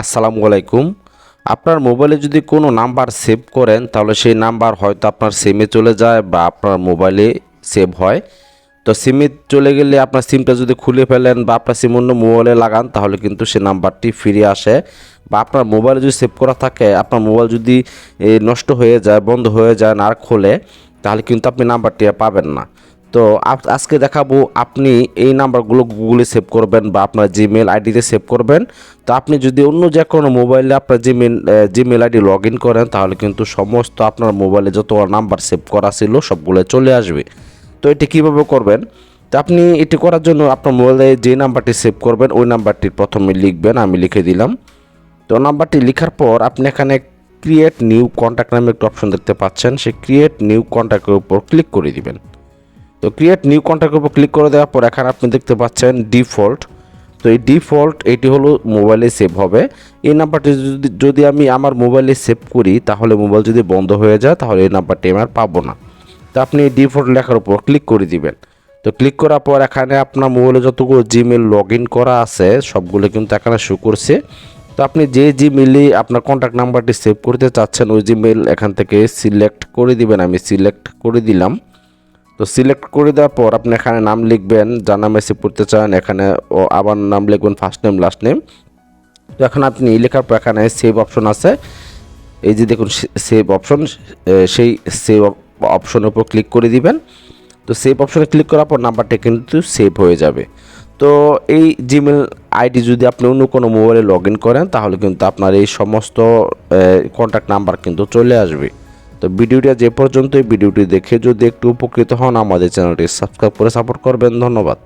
আসসালামু আলাইকুম। আপনার মোবাইলে যদি কোনো নাম্বার সেভ করেন, তাহলে সেই নাম্বার হয়তো আপনার সিমে চলে যায় বা আপনার মোবাইলে সেভ হয়। তো সিমে চলে গেলে আপনার সিমটা যদি খুলে ফেলেন বা আপনার সিম অন্য মোবাইলে লাগান, তাহলে কিন্তু সেই নাম্বারটি ফিরে আসে। বা আপনার মোবাইলে যদি সেভ করা থাকে, আপনার মোবাইল যদি নষ্ট হয়ে যায়, বন্ধ হয়ে যায়, না আর খোলে, তাহলে কিন্তু আপনি নাম্বারটি পাবেন না। তো আজকে দেখাবো আপনি এই নাম্বারগুলো গুগলে সেভ করবেন বা আপনার জিমেল আইডিতে সেভ করবেন। তো আপনি যদি অন্য যে কোনো মোবাইলে আপনার Gmail Gmail ID log in করেন, তাহলে কিন্তু সমস্ত আপনার মোবাইলে যত নাম্বার সেভ করা ছিল সবগুলো চলে আসবে। তো এটি কীভাবে করবেন? তো আপনি এটি করার জন্য আপনার মোবাইলে যে নাম্বারটি সেভ করবেন, ওই নাম্বারটি প্রথমে লিখবেন, আমি লিখে দিলাম। তো নাম্বারটি লেখার পর আপনি এখানে ক্রিয়েট নিউ কন্ট্যাক্ট নামে একটা অপশন দেখতে পাচ্ছেন। সেই ক্রিয়েট নিউ কন্ট্যাক্টের উপর ক্লিক করে দিবেন। তো ক্রিয়েট নিউ কন্ট্যাক্টের উপর ক্লিক করে দেওয়ার পর এখানে আপনি দেখতে পাচ্ছেন ডিফল্ট তো এই ডিফল্ট এটি হলো মোবাইলে সেভ হবে। এই নাম্বারটি যদি যদি আমি আমার মোবাইলে সেভ করি, তাহলে মোবাইল যদি বন্ধ হয়ে যায়, তাহলে এই নাম্বারটি আমি আর পাবো না। তো আপনি এই ডিফল্ট লেখার উপর ক্লিক করে দিবেন। তো ক্লিক করার পর এখানে আপনার মোবাইলে যতগুলো জিমেল লগ ইন করা আছে, সবগুলো কিন্তু এখানে শো করছে। তো আপনি যে জিমেলে আপনার কন্ট্যাক্ট নাম্বারটি সেভ করতে চাচ্ছেন, ওই জিমেল এখান থেকে সিলেক্ট করে দিবেন। আমি সিলেক্ট করে দিলাম। তো সিলেক্ট করে দেওয়ার পর আপনি এখানে নাম লিখবেন, যার নামে সেভ করতে চান, এখানে ও আবার নাম লিখবেন ফার্স্ট নেম লাস্ট নেম তো এখন আপনি লেখার পর এখানে সেভ অপশন আছে। এই যে দেখুন সেভ অপশন সেই সেভ অপশনের উপর ক্লিক করে দিবেন। তো সেভ অপশনে ক্লিক করার পর নাম্বারটা কিন্তু সেভ হয়ে যাবে। তো এই জিমেল আইডি যদি আপনি অন্য কোনো মোবাইলে লগ ইন করেন, তাহলে কিন্তু আপনার এই সমস্ত কন্ট্যাক্ট নাম্বার কিন্তু চলে আসবে। তো ভিডিওটা যে পর্যন্ত ভিডিওটি দেখে যদি একটু উপকৃত হন আমাদের চ্যানেলটি সাবস্ক্রাইব করে সাপোর্ট করবেন। ধন্যবাদ।